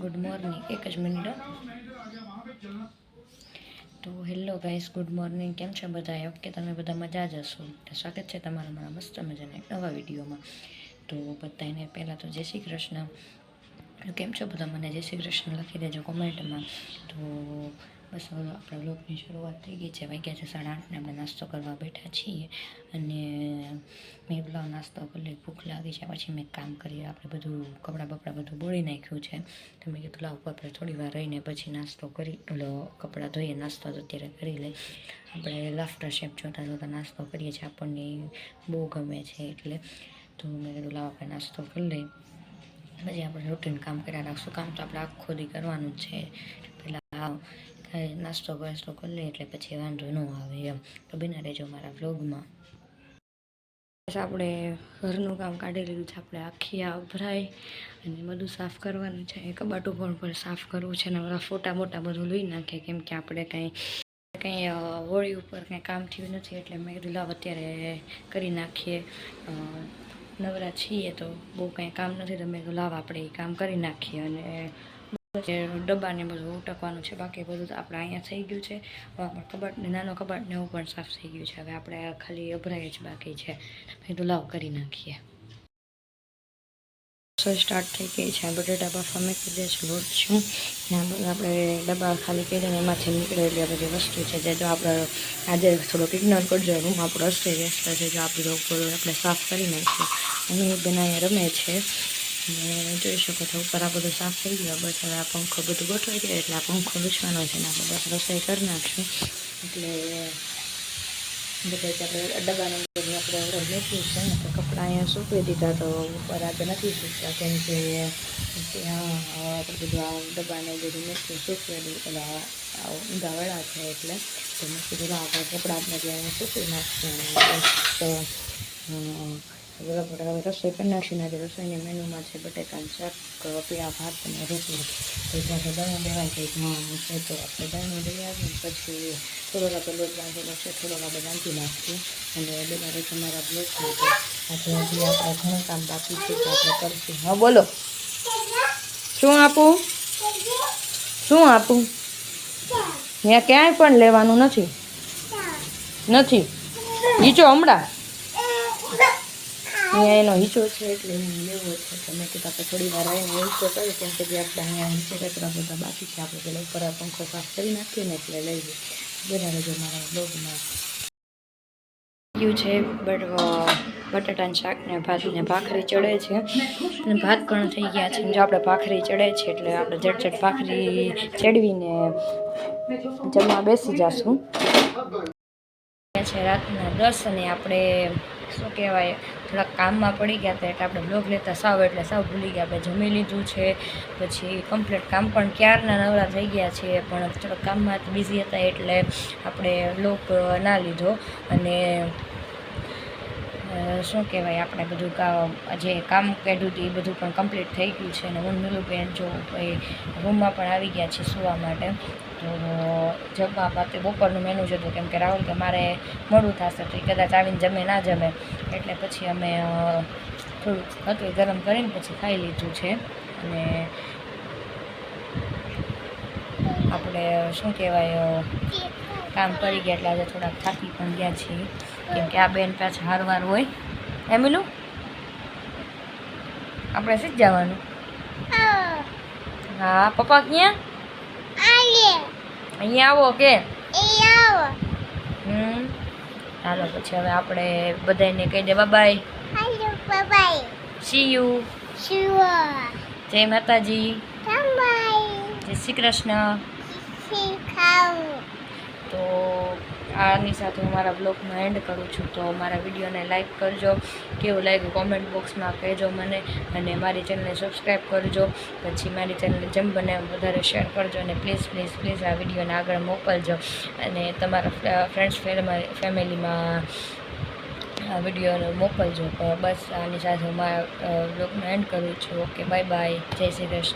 Good morning. એક જ minute તો હેલો ગાઈસ, ગુડ મોર્નિંગ. કેમ છો બધા? ઓકે તમે બધા મજા જ હશો. સ્વાગત છે તમારા મારા મસ્ત મજાના એક નવા વિડીયોમાં. તો બધાને પહેલાં તો જય શ્રી કૃષ્ણ. કેમ છો બધા? મને જય શ્રી કૃષ્ણ લખી દેજો કોમેન્ટમાં. તો બસ હવે આપણે બ્લોગની શરૂઆત થઈ ગઈ છે. વાગ્યા છે સાડા આઠને આપણે નાસ્તો કરવા બેઠા છીએ અને મેં પેલા નાસ્તો લઈ ભૂખ લાગી છે. પછી મેં કામ કરી આપણે બધું કપડાં બપડા બધું બોળી નાખ્યું છે. તો મેં કીધું, લાવ, આપણે થોડી વાર રહીને પછી નાસ્તો કરી, ઓલો કપડાં ધોઈએ. નાસ્તો તો અત્યારે કરી લઈ આપણે લાફ્ટર શેપ જોતાં જોતાં નાસ્તો કરીએ છીએ. આપણને બહુ ગમે છે એટલે. તો મેં કીધું, લાવ, આપણે નાસ્તો કરી લઈ પછી આપણે રૂટીન કામ કર્યા રાખશું. કામ તો આપણે આખો દી કરવાનું જ છે. પહેલાં નાસ્તો વાસ્તો કરી લઈએ એટલે પછી વાંધો ન આવે એમ. તો બિના રહેજો મારા વ્લોગમાં. આપણે ઘરનું કામ કાઢી લીધું છે, આપણે આખી આ અને બધું સાફ કરવાનું છે. કબાટ ઉપર પણ સાફ કરવું છે અને બધા ફોટા મોટા બધું લઈ નાખીએ કેમ કે આપણે કંઈ કંઈ હોળી ઉપર કંઈ કામ થયું નથી એટલે મેં કીધું, લાવ અત્યારે કરી નાખીએ. નવરા છીએ તો બહુ કંઈ કામ નથી, તો મેં કીધું, લાવ આપણે એ કામ કરી નાખીએ. અને ડબ્બાને બધું ઉટકવાનું છે, બાકી બધું તો આપણે અહીંયા થઈ ગયું છે. હવે આપણે કબાટ ને નાનો કબાટ ને એવું પણ સાફ થઈ ગયું છે. હવે આપણે ખાલી અભરાય જ બાકી છે. કીધું લાવ કરી નાખીએ. રસોઈ સ્ટાર્ટ થઈ ગઈ છે. બટેટા બાફા મૂકી દે લોટ છું. ને આપણે ડબ્બા ખાલી કરીને એમાંથી નીકળેલી બધી વસ્તુ છે જે જો આપણે આજે થોડોક ઇગ્નોર કરજો. રૂમ આપણો અસ્તે વ્યસ્ત છે. જો આપણે આપણે સાફ કરી નાખીએ. અને બેન અહીંયા રમે છે. અને જોઈ શકો છો, ઉપર આ બધું સાફ થઈ ગયું. બસ હવે આ પંખો બધું ગોઠવાઈ ગયો એટલે આ પંખો લૂછવાનો છે ને આપણે બસ રસોઈ કરી નાખશું. એટલે બધા આપણે ડબ્બાને બધું આપણે હવે મૂક્યું છે ને તો કપડાં અહીંયા સૂકવી દીધા તો ઉપર આજે નથી સૂકતા. કેમ કે ત્યાં આપણે બધું આ ડબ્બાને બધું મૂક્યું સૂકવેલું, પેલા આ ઊંધા વડા છે એટલે તો મૂકી દીધું. આપણે કપડાં આપણે ત્યાં સૂકવી નાખશું. તો અમ, હવે હવે રસોઈ કરી નાખીને આજે રસોઈની મેનુમાં છે બટેકાનું શાક પીળા ભાત અને રોટલી. તો ત્યાં દળણ દેવાય કંઈક નવાનું છે તો આપણે દળણ દઈ આવીને પછી થોડોક આપણે લોટ બાંધેલો છે થોડોક આપણે બાંધી નાખીએ. અને બધા રીતે મારા બ્લોકમાં તો આજે હજી આપણે ઘણું કામ બાકી છે તો આપણે કરશું. હા બોલો. શું આપું? શું આપું? ત્યાં ક્યાંય પણ લેવાનું નથી. નથી. નીચો હમણાં. અહીંયા એનો હિસ્સો છે એટલે એને લેવો છે. તો મેં કીધું આપણે થોડી વાર આવીને હીચો કરીએ ત્યાં સુધી આપણે અહીંયા નીચે કચરા બધા બાકી છે. આપણે પેલા ઉપર પંખો સાફ કરી નાખીએ ને એટલે લઈ જઈએ બધા રહેજો મારા બ્લોગમાં ગયું છે, બટ બટાટાનું શાક ને ભાત ભાખરી ચડે છે. અને ભાત પણ થઈ ગયા છે. જો આપણે ભાખરી ચડે છે, એટલે આપણે ઝટ ઝટ ભાખરી ચડવીને જમવા બેસી જશું. છે, રાતના દસ અને આપણે, શું કહેવાય થોડાક કામમાં પડી ગયા હતા એટલે આપણે બ્લોગ લેતા સાવ એટલે સાવ ભૂલી ગયા. આપણે જમી લીધું છે, પછી કમ્પ્લીટ કામ પણ ક્યારના નવરા થઈ ગયા છે, પણ થોડાક કામમાં બિઝી હતા એટલે આપણે બ્લોગ ના લીધો. અને શું કહેવાય, આપણે બધું જે કામ કાઢ્યું હતું એ બધું પણ કમ્પ્લીટ થઈ ગયું છે. અને હું નીલુબેન જો, એ રૂમમાં પણ આવી ગયા છે સુવા માટે. તો જમવા માટે બપોરનું મેનુ જ હતું. કેમ કે રાહુલ કે મારે મોડું થશે તો એ કદાચ આવીને જમે ના જમે. એટલે પછી અમે થોડુંક હતું એ ગરમ કરીને પછી ખાઈ લીધું છે. અને આપણે શું કહેવાય કામ કરી ગયા એટલે આજે થોડાક થાકી પણ ગયા છીએ. કેમ કે આ બેન પાછા હારવાર હોય. એમનું આપણે શીખ જવાનું? હા પપ્પા ક્યાં? અહીંયા આવો કે? હમ. ચાલો પછી હવે આપણે બધાને કહી દે બાય સી યુ જય માતાજી. જય શ્રી કૃષ્ણ. તો આની સાથે હું મારા બ્લોગમાં એન્ડ કરું છું. તો મારા વિડીયોને લાઇક કરજો, કેવું લાગ્યું કોમેન્ટ બોક્સમાં કહેજો મને અને મારી ચેનલને સબસ્ક્રાઈબ કરજો. પછી મારી ચેનલને જેમ બને વધારે શેર કરજો અને પ્લીઝ પ્લીઝ પ્લીઝ આ વિડીયોને આગળ મોકલજો. અને તમારા ફ્રેન્ડ્સ ફેમિલીમાં વિડીયોને મોકલજો. બસ આની સાથે હું મારા બ્લોગનો એન્ડ કરું છું. ઓકે બાય બાય જય શ્રી કૃષ્ણ.